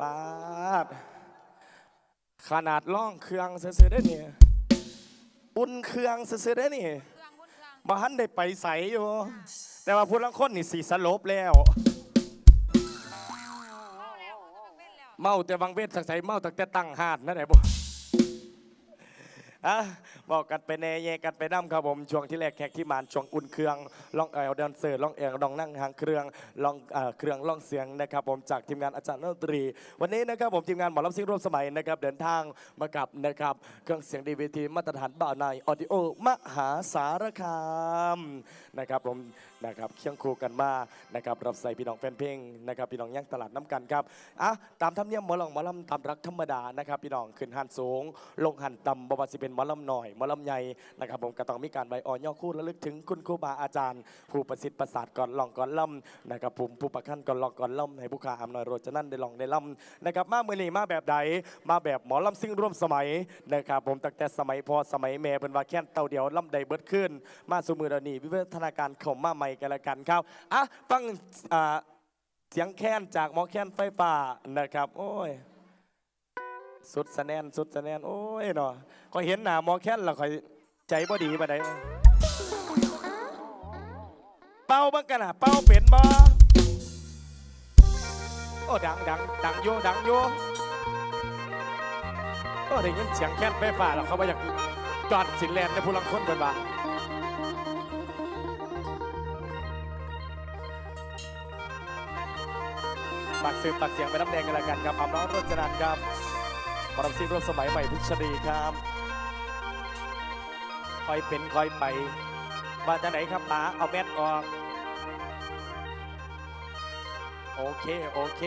ปาดขนาดล่องเครื่องซื้อได้เนี่ยอุ่นเครื่องซื้อได้เนี่ยมาหันได้ไปใสอยู่ แต่ว่าพูดลังคนนี่สีสลบแล้วเมาแล้วเขาต้องเป็นแล้ว เมาแต่วังเวทสักใสเมาตั้งแต่ตั้งหาดนั่นแหละบ่อะ บอกกันไปแน่แยกันไปน้ำครับผมช่วงที่แรกแขกที่มานช่วงอุ่นเครื่องลองเอลเดนเซอร์ลองเอลลองนั่งหางเครื่องลองเครื่องลองเสียงนะครับผมจากทีมงานอาจารย์ดนตรี วันนี้นะครับผมทีมงานหมอลำซิ่งร่วมสมัยนะครับเดินทางมากับนะครับเครื่องเสียงดีวีทีมาตรฐานบ่าวในออดิโอมหาสารคามนะครับผมนะครับเคียงคู่กันมานะครับรับใส่พี่น้องแฟนเพลงนะครับพี่น้องย่างตลาดน้ำกันครับอะตามธรรมเนียมหมอลำหมอลำตามรักธรรมดานะครับพี่น้องขึ้นหันสูง ลงหันต่ำบวชสิเป็นหมอลำหน่อยหมอลำใหญ่นะครับผมก็ต้องมีการใบอ่อนย่อคู่ระลึกถึงคุณครูบาอาจารย์ ผู้ประสิทธิ์ประสาทก่อนลองก่อนล่ำนะครับผมผู้ประคันก่อนลองก่อนล่ำให้ผู้ขาอำนวยโรจนั่นได้ลองได้ล่ำนะครับมาเมื่อนี้มาแบบใดมาแบบหมอลำซิ่งร่วมสมัยนะครับผมตั้งแต่สมัยพอสมัยแม่เป็นว่าแค่นเต่าเดียวล่ำใดเบิดขึ้น มาสู่มือเรานี่วิวัฒนาการเข้ามาใหม่กันละกันครับอะฟังเสียงแค้นจากหมอแค้นไฟฟ้านะครับ โอ้ย สุดสะแนนสุดสะแนนโอ้ยเนาะก็เห็นหน้าหมอแค้นแล้วคอยใจบ่ดีปานใดเป้าบ้างกันอะเป้าเป็นบ่โอ้ดังดังดังโยดังโยโอ้ได้ยินเสียงแค้นไฟฟ้าแล้วเขาบ่อยากจอดสินแลนในผู้ลังคนเพิ่นว่าปากสืบปากเสียงไปน้ำแดงกันละกันครับอำน้องรจนันครับ ปรมซีร่วมสมัยใหม่พิชรีครับคอยเป็นคอยไปมาจากไหนครับป๋าเอาแมสออก โอเค โอเค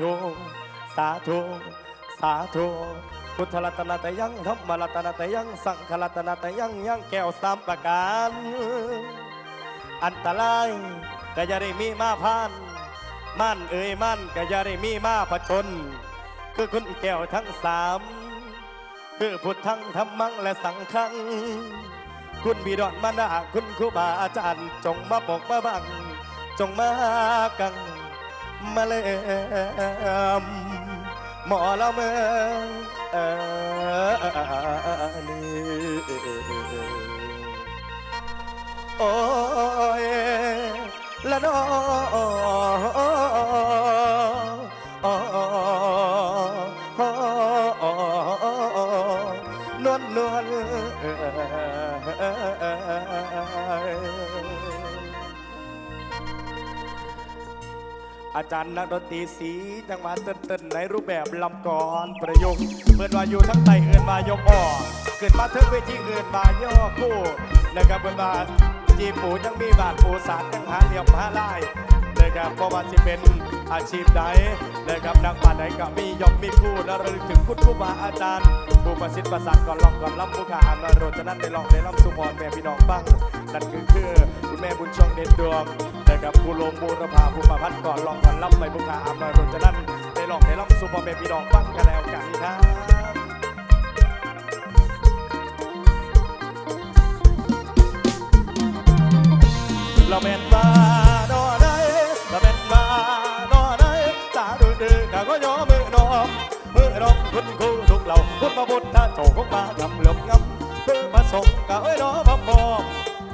ธุ สาธุ สาธุ พุทธรัตนตยังธรรมรัตนตยัง สังฆรัตนตยังยังแก้วสามประการ อันตรายก็อย่าได้มีมาพานมั่นเอ่ยมั่นก็อย่าได้มีมาผจญคือคุณแก้วทั้งสามคือพุทธังธรรมังและสังฆังคุณบิดอนมานาคุณครูบาอาจารย์ จงมาปกมาบัง จงมากัง มาเลมหมอละเมอนี่โอ้ยละน้อ จารย์นักดนตรีสีจังหวะเต้นๆในรูปแบบลำกลอนประยุกต์เพื่อนว่าอยู่ทั้งไตเอื่นมายกอ่อเกิดมาเทิงเวทีเอื่นมาย่อคู่นะครับเพื่อนว่าจีปูยังมีบาทปูสารยังหาเหลี่ยมหาลายนะครับเพราะว่าสิเป็นอาชีพใดนะครับนักบาทใดก็มียอมมีคู่และระลึกถึงคุณครูบาอาจารย์ผู้ประสิทธิ์ประสาทก่อนลองก่อนรับผู้ขาอำนาจโรจนั้นได้ลองได้รับสุพรแม่พี่น้องฟังนั่นคือคือคุณแม่บุญช่องเด่นดวง นะครับผู้ลงบูรพาผู้มาพัดก่อนลองก่อนรับไปผู้ขาอำนาจโรจะนั้นได้ลองได้รับสุพรแม่พี่น้องฟังกันแล้วกันครับเราเป็นมาดอได้เราเป็นมาดอได้ตาดูดื้อข้าก็ย่อมือน้อมมือน้อมคุณครูทุกเหล่าคุณมาบุญท่าโจกมาทำเหลือมงำมือมาส่งกะเอ้ยน้อพร้อมพร้อ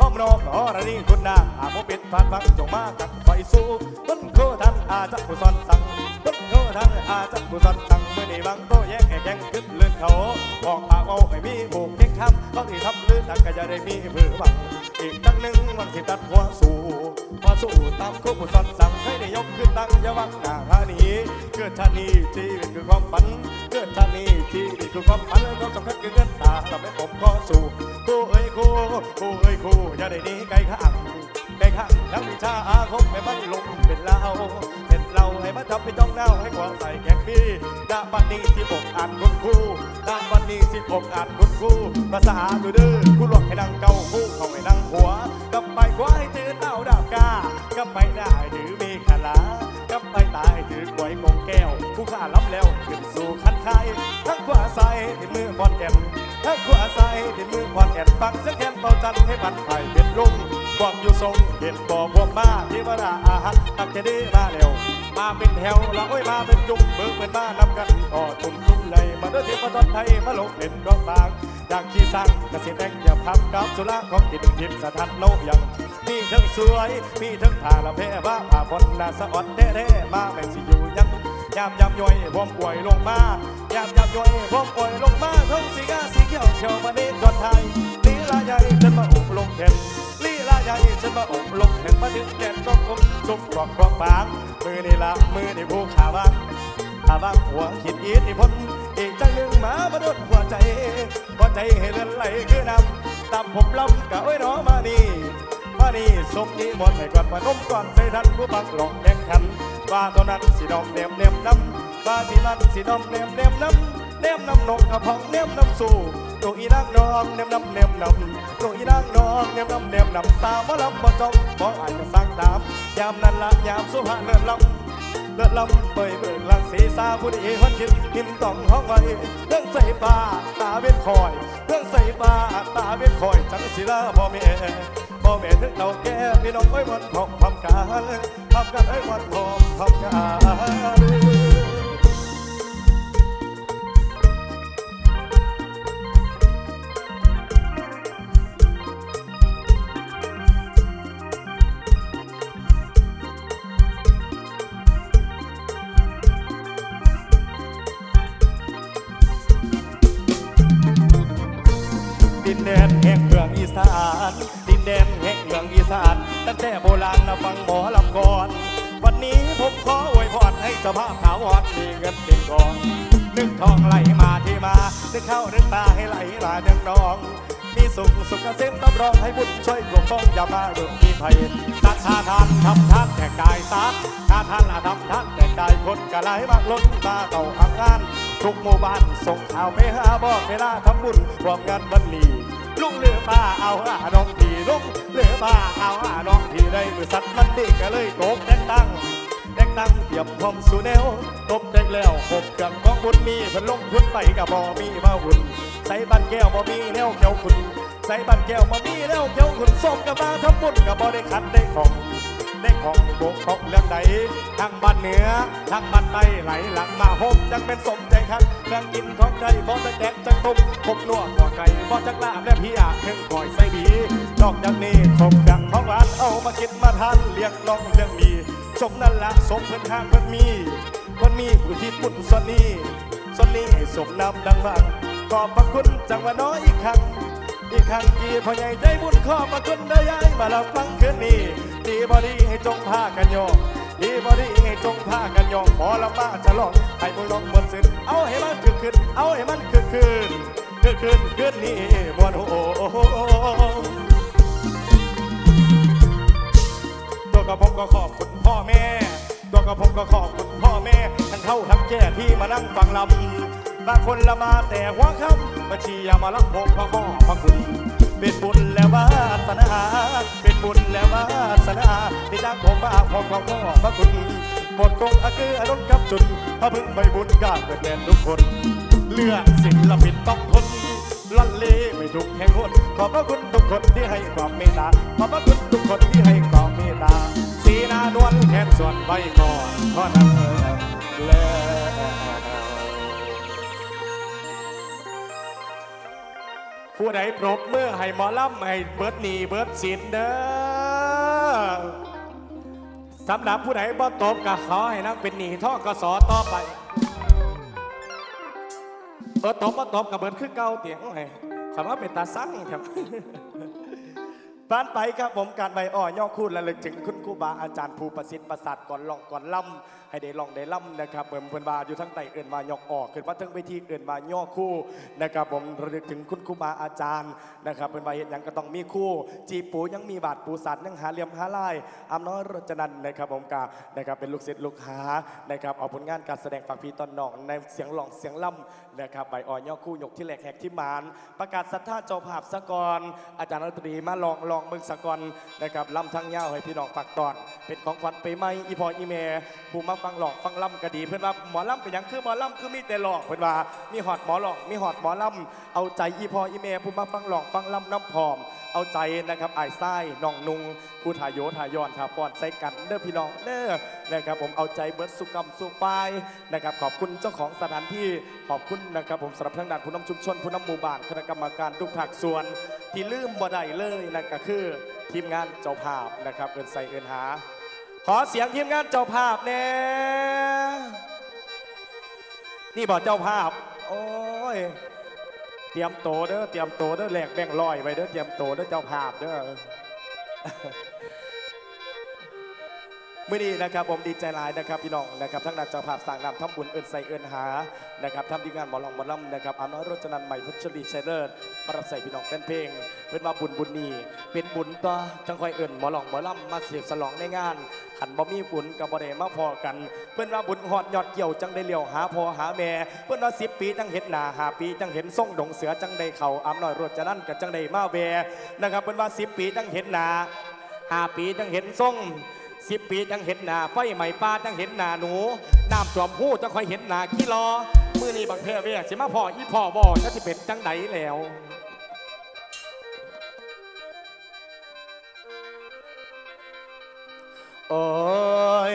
น้อมน้องอระนีคุณนาอาโมเป็นผ่านฟังจงมากันไฟสู้คุณคทันอาจักผู้สอนสั่งคุณคทันอาจักผู้สอนสั่งเมื่อนี้บังโตแยกแข่งขึ้นเลื่อนเขาออกปากเอาไม่มีผูกเก่งคำเขาที่ทำลื่นแต่ก็จะได้มีมือบังอีกตั้งหนึ่งวันที่ตัดหัวสู่ สู่ตามคู่ผู้สอนสั่งให้ได้ยกขึ้นตั้งยาวังหนาธานีเกิดชาตินี้ชีวิตคือความฝัน เกิดชาตินี้ชีวิตคือความฝันความสำคัญคือเงินตาทำให้ผมก็สู่คู่เอ้ยคู่คู่เอ้ยคู่อย่าได้หนีไกลข้างไกลข้างแล้ววิชาอาคมไม่มันลงเป็นเล่า เราให้มันทำเป็นจ้องเน่าให้กว่าใส่แขกพี่บัดนี้สิผมอ่านคุณครูณบัดนี้สิผมอ่านคุณครูภาษาดูดื้อกูหลอกให้นั่งเกาคู่เขาให้นั่งหัวกำไปกว่าให้ถือเต้าดาบกากำไปได้ถือมีขลากำไปตายถือกวยกงแก้ว ผู้ข้าล้ำแล้วขึ้นสู่คันไทยทั้งขวาใส่ที่มือบอลแก่น ทั้งขวาใส่ที่มือบอลแก่นฟังเสียงแคนเบาจันให้บันไผ่เป็นลุงบอกอยู่ทรงเห็นบ่พวกมาที่วราอาหารตักจะดีมาเร็วมาเป็นแถวละโอ้ยมาเป็นจุ่มเบิกเป็นมานำกันก่อตุ่มตุ้มเลยมาเด้อเทพตอนไทยมาลงเป็นดอกบางจากขี้สร้างกสิแดงอย่าพับกับสุราของกินทิพย์สถานโลกยังมีทั้งสวยมีทั้งผ่าละเพว่าผ่าบนนาสะออนแท้ๆมาแม่งสิอยู่ยัง ยามยามย่อยพวมป่วยลงมายามยามย่อยพวมป่วยลงมาทั้งสีกาสีเขียวเขียวมานี่ก่อนไทยลีลาใหญ่จนมาอุบลงเห็นลีลาใหญ่ฉันมาอกลงเห็นมาดึงแกนต้องคมจุกกรอกกรอกบางมือนี่ละมือนี่ผู้ขาบ้างขาบ้างหัวขีดอีดอีพ้นอีกจังหนึ่งหมามาโดหัวใจหัวใจให้เลื่อนไหลคือนำตามผมล้ำกะโอ้ยหนอมานี่มานี่สมนี้หมดให้ก่อนมานมก่อนใส่ทันผู้บังหลอกแข่งขัน ว่าตอนนั้นสีดอมเนมเนมน้ำว่าสีมันสีดอมเนมเนมน้ำเนมน้ำนกกระพองเนมน้ำสู่ตัวอีนางนองเนมน้ำเนมน้ำตัวอีนางนองเนมน้ำเนมน้ำตามมาลำบ่จองบ่อาจจะสร้างตามยามนั้นละยามสุภาเลิศลำเลือลำเบยเบิกลังสีสาผู้ดีฮอนคิดหิมต้องห้องไว้เรื่องใส่ปลาตาเวทคอยเรื่องใส่ปลาตาเวทคอยจังศิลาพ่อแม่ พ่อแม่ถึงเต่าแก่พี่น้องไว้วันพร้อมพร้อมกันพร้อมกันไว้วันพร้อมพร้อมกัน ตั้งแต่โบรานะฟังหมอลำก่อน วันนี้ผมขออวยพรให้สภาพขาวอ่อนมีเงินเป็นกองนึกทองไหลมาที่มานึกเข้านึกตาให้ไหลลาเดืองนอง มีสุขสุขเกษมรับรองให้บุญช่วยปกป้องอย่ามาดุมีภัยสัทธาทานทำทานแต่กายสัตว์ถ้าทานอาทำท่านแต่กายคนกะไหลมากล้นตาเก่าทำงาน ทุกหมู่บ้านส่งข่าวไปหาบอกเวลาทำบุญรวมงานวันนี้ ลุงเลือป้าเอาหาน้องพี่ลุงเลือป้าเอาหาน้องพี่ได้มือสัตว์มันดีก็เลยโกกแดงตั้งแดงตั้งเทียบพร้อมสู่แนวตบแดงแล้วหกเครื่องของบุญมีเพิ่นลงพุนไปกับบ่มีมาหุ่นใส่บันแก้วบ่มีแนวเขียวขุนใส่บันแก้วบ่มีแนวเขียวขุนส้มกับมาทำบุญกับบ่ได้ขันได้ของ ได้ของโบกของเรื่องใดทั้งบ้านเหนือทั้งบ้านใต้ไหลหลังมาโฮมจังเป็นสมใจคักเครื่องกินของใจบ่จะแจกจังตุ้มพบนัวก่อไก่บ่จักลาบและพี่อาถึงคอยใส่บีนอกจากนี้คงดังของร้านเอามากินมาทานเลี้ยงน้องเลี้ยงดีสมนั่นละสมเพิ่นห้างเพิ่นมีเพิ่นมีผู้ที่ปุ่นส่วนนี้ส่วนนี้สมนำดังบังขอบพระคุณจังว่าน้อยอีกครั้งอีกครั้งกี่พ่อใหญ่ใจบุญขอบพระคุณได้ย้ายมารับฟังคืนนี้ ดีบอดีให้จงพากันโยมดีบอดีให้จงพากันโยมพอละมาฉลองให้มึงลองบนสิ้นเอาให้มันคึกคืนเอาให้มันคึกคืนคึกคืนคืนนี้มวนโอ้ตัวกระผมก็ขอบคุณพ่อแม่ ตัวกระผมก็ขอบคุณพ่อแม่ทั้งเท่าทั้งแก่ที่มานั่งฟังลำ บางคนละมาแต่หัวค่ำบัญชียามาลักผมพระขอพระคุณเป็นบุญและววาสนาเป็นบุญและววาสนาที่จ้างผมมาผมขอขอพระคุณหมดกงอาคืออารมณ์กับจุนพระพึ่งใบบุญกล้าเกิดแดนทุกคน เลือดศิลปินต้องทนลันเลไม่ทุกแห่งหนขอบพระคุณทุกคนที่ให้ความเมตตาขอบพระคุณทุกคนที่ให้ความเมตตาสีนานวลแทนส่วนใบก่อนเท่านั้นแล้ว ผู้ใดปรบมือให้หมอลำให้เบิดหนีเบิดสินเด้อสำหรับผู้ใดบ่ตบก็ขอให้นักเป็นหนีท่อกสอต่อไปเออตบมาตบกับเบิร์ดคือเก่าเตียงไงคำว่าเป็นตาสั่งครับผ่านไปครับผมการใบอ้อย่อคูดและลึกถึงคุณครูบาอาจารย์ภูประสิทธิ์ประสาทก่อนลองก่อนล่ำ ให้ได้ลองได้ล่ำนะครับเบิ่มเพิ่อนบาอยู่ทั้งไตเอื่นมายกออกขึ้นมาทั้งเวทีเอื่นมาย่อคู่นะครับผมระลึกถึงคุณครูบาอาจารย์นะครับเพิ่อนบาเห็นยังก็ต้องมีคู่ จีปูยังมีบาทปูสัตว์ยังหาเหลี่ยมหาลายอำน้อยรจนันนะครับผมกานะครับเป็นลูกศิษย์ลูกหานะครับเอาผลงานการแสดงฝากพี่ตอนน้องในเสียงหลองเสียงล่ำนะครับใบอ่อนย่อคู่ยกที่แหลกแหกที่มาน ประกาศศรัทธาเจ้าภาพสะกอนอาจารย์รัตรีมาลองลองเมืองสะกอนนะครับล่ำทั้งยาให้พี่น้องฝากตอน เป็นของขวัญไปไหมอีพออีเมผู้มาฟังหลอกฟังล่ำก็ดีเพื่อนว่าหมอล่ำเป็นหยังคือหมอล่ำคือมีแต่หลอกเพื่อนว่ามีหอดหมอหลอกมีหอดหมอล่ำเอาใจอีพออีเมผู้มาฟังหลอกฟังล่ำน้ำพอม เอาใจนะครับไอ้ายไส้น้องนุงผู้ถ่ายโยถ่ายย้อนถ่าปอนใส่กันเด้อพี่น้องเด้อนะครับผมเอาใจเบิร์ดสุกรรมสุปายนะครับขอบคุณเจ้าของสถานที่ขอบคุณนะครับผมสำหรับทางด้านผู้นำชุมชนผู้นำหมู่บ้านคณะกรรมการทุกภาคส่วน ที่ลืมบ่ได้เลยนั่นก็คือทีมงานเจ้าภาพนะครับเอินใส่เอินหา ขอเสียงทีมงานเจ้าภาพแน่นี่บอกเจ้าภาพ โอ้ย เตรียมโตเด้อ เตรียมโตเด้อแหลกแบ่งลอยไปเด้อ เตรียมโตเด้อเจ้าภาพเด้อ มื่อนี้นะครับผมดีใจหลายนะครับพี่น้องนะครับทั้งนักเจ้าภาพสั่งนำทำบุญเอินใส่เอินหานะครับทำดีงานหมอลองหมอลำนะครับอาน้อยรจนันใหม่พัชรีชัยเลิศมารับใส่พี่น้องแฟนเพลงเป็นว่าบุญบุญนี้เป็นบุญต่อจังคอยเอินหมอลองหมอลำมาเสียบสลองในงานขันบ่มีบุญกับบ่ได้มาพอกัน เพื่อนว่าบุญหอดยอดเกี่ยวจังได้เลี้ยวหาพอหาแม่เพื่อนว่าสิบปีจังเห็นหนาหาปีจังเห็นส่งดงเสือจังได้เข่าอำน้อยรจนันกับจังได้มาแวนะครับเพื่อนว่าสิบปีจังเห็นหนาหาปีจังเห็นส่ง สิบปีจังเห็นหน้าไฟใหม่ป้าจังเห็นหน้าหนูน้ำจอมหูจังคอยเห็นหน้าขี้รอมือนี้บังเทอเวียสิมาพ่ออีพ่อบ่จะสิเป็นจังไหนแล้วโอ้ย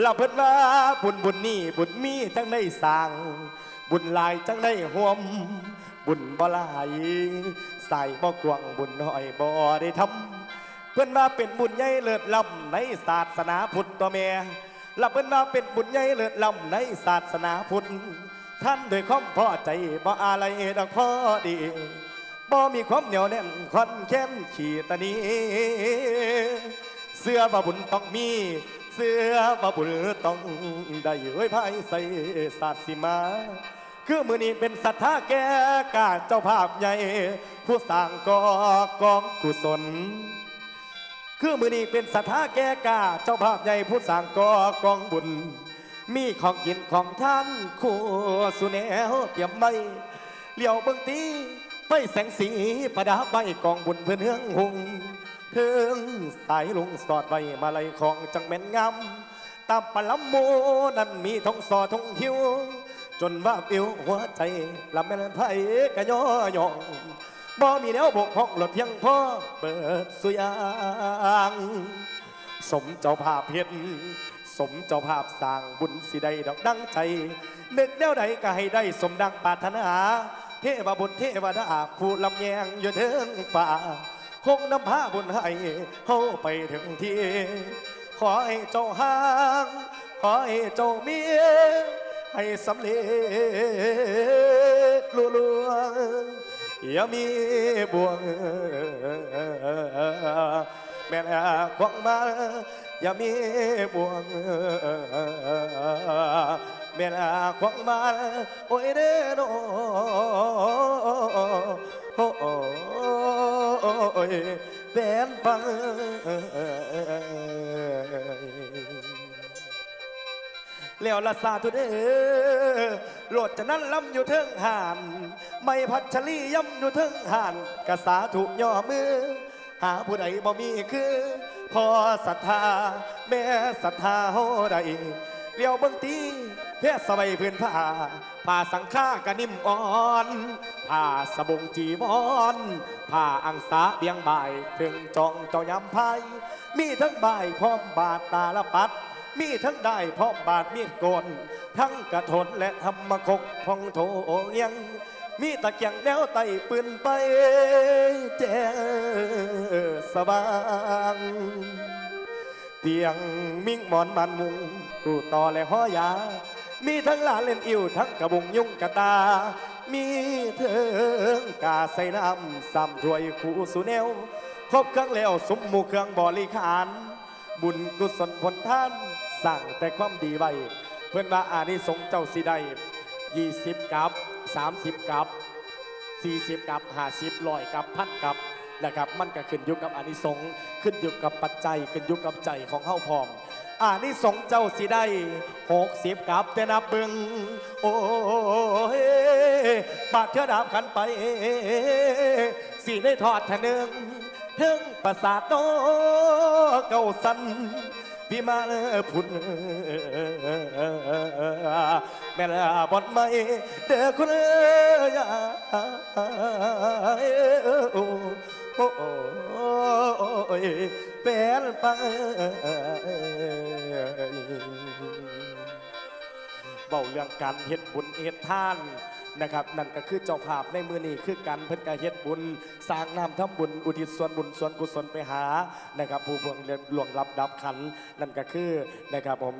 เราเพิ่นว่าบุญบุญนี่บุญมีทั้งได้สั่งบุญหลายจังได้ห่วม บุญบ่หลายใส่บ่กวางบุญน้อยบ่ได้ทำเพื่นว่าเป็นบุญใหญ่เลิศล้ำในศาสนาพุทธตัวแม่และเพื่นว่าเป็นบุญใหญ่เลิศล้ำในศาสนาพุทธท่านด้วยความพอใจบ่อะไรดอกพอดีบ่มีความเหนียวแน่นคอนแค้นขีตะหนี้ เสื้อว่าบุญต้องมี เสื้อว่าบุญต้องได้ไว้ภายใส่ศาสิมา คือมือนี้เป็นศรัทธาแก่กาเจ้าภาพใหญ่ ผู้สร้างก่อกองกุศล คือมือนี้เป็นศรัทธาแก่กาเจ้าภาพใหญ่ผู้สร้างก่อกองบุญ มีของกินของท่านคู่สุแนวเตรียมไว้เลี้ยวเบิ่งตีไปแสงสีประดับใบกองบุญเพื่อนเฮืองหุง เทิงสายลุงสอดไว้มาลัยของจังแม่นงามตามปลำโมนั้นมีทองสอทองหิว จนว่าปิวหัวใจลำแม่นไผ่กะย่อยองบ่มีแนวบกพร่องหลดเพียงพอเปิดสุยางสมเจ้าภาพเพียนสมเจ้าภาพสร้างบุญสิได้ดอกดังใจ นึกแนวใดก็ให้ได้สมดังปรารถนา เทวบุตรเทวดาผู้ลำแยงอยู่เทิงป่า คงนำพาบุญให้เฮาไปถึงที่ ขอให้เจ้าห้าง ขอให้เจ้าเมียให้สำเร็จลุล่วงอย่ามีบ่วง แม่นควงมาอย่ามีบ่วงแม่นควงมาโอ้ยเด้อโนโอ้ ยเป็นฟังแล้วละสาธุเด้อโลดจะนั้นล้ำอยู่เทิงห่าน ไม่พัชรีย่ำอยู่เทิงห่านกษาถูกย่อมือ หาผู้ใดบ่มีคือ พอศรัทธา แม่ศรัทธาเฮาใด เลี้ยวเบิ่งตีเพศสบายพื้นผ้าผ้าสังฆากะนิ่มอ่อนผ้าสบงจีวรผ้าอังสาเบียงบ่าย ถึงจองเจ้ายำไพมีทั้งบ่ายพร้อมบาทตาละปัด มีทั้งได้พร้อมบาทมีดโกน ทั้งกระทนและธรรมคกพองโถเอียงมีตะเกียงแนวไต่ปืนไปแจ้สว่าง เตียงมิ่งหมอนมันมุงกูต่อและห้อยา มีทั้งหลานเล่นอิวทั้งกระบุงยุ่งกระตา มีเถิงกาใส่น้ำซ้ำถวยคู่สุแนวครบเครื่องแล้วสมหมู่เครื่องบริขาร บุญกุศลผลท่านสั่งแต่ความดีไว้ เพื่อนว่าอานิสงส์เจ้าสิได้ยี่สิบกับสามสิบกับ40กับ50ลอยกับพันกับนะครับมันก็ขึ้นอยู่กับอานิสงส์ ขึ้นอยู่กับปัจจัยขึ้นอยู่กับใจของเฮาพร้อมอานิสงส์เจ้าสิได้60กับแต่นับเบิงโอ้ยบาดเทือดาบขันไปสิได้ทอดทะนึงถึงประสาทโตเก่าสันพี่มาเออพุ่นแม่ละบอนไม่เด้อคุณเอยโอ้โอ้โอ้ ยเป็นไปเบาเรื่องการเฮ็ดบุญเฮ็ดทานนะครับนั่นก็คือเจ้าภาพในมือนี้คือการเพิ่นการเฮ็ดบุญ สร้างน้ำทำบุญอุทิศส่วนบุญส่วนกุศลไปหานะครับผู้พวงเรียนหลวงรับดับขันนั่นก็คือนะครับผม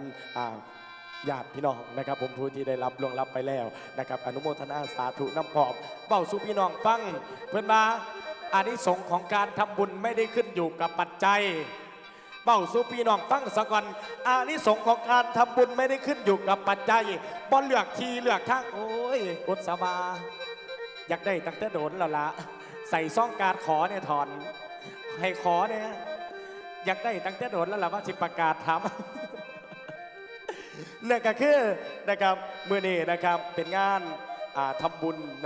ญาติพี่น้องนะครับผมผู้ที่ได้รับล่วงรับไปแล้วนะครับอนุโมทนาสาธุน้ำพอบเบ้าสู่พี่น้องฟังเพื่อนมา อานิสงส์ของการทำบุญไม่ได้ขึ้นอยู่กับปัจจัยเบ้าสู่พี่น้องฟังสะก่อนอานิสงส์ของการทำบุญไม่ได้ขึ้นอยู่กับปัจจัยบอลเลือกทีเลือกทางโอ้ยอุตสาบาอยากได้ตั้งแต่โดนแล้วละใส่ซ่องการขอเนี่ยถอนให้ขอเนี่ยอยากได้ตั้งแต่โดนแล้วล่ะว่าสิประกาศทำนั่นก็คือนะครับเมื่อนี้นะครับเป็นงานอ่าทำบุญนะ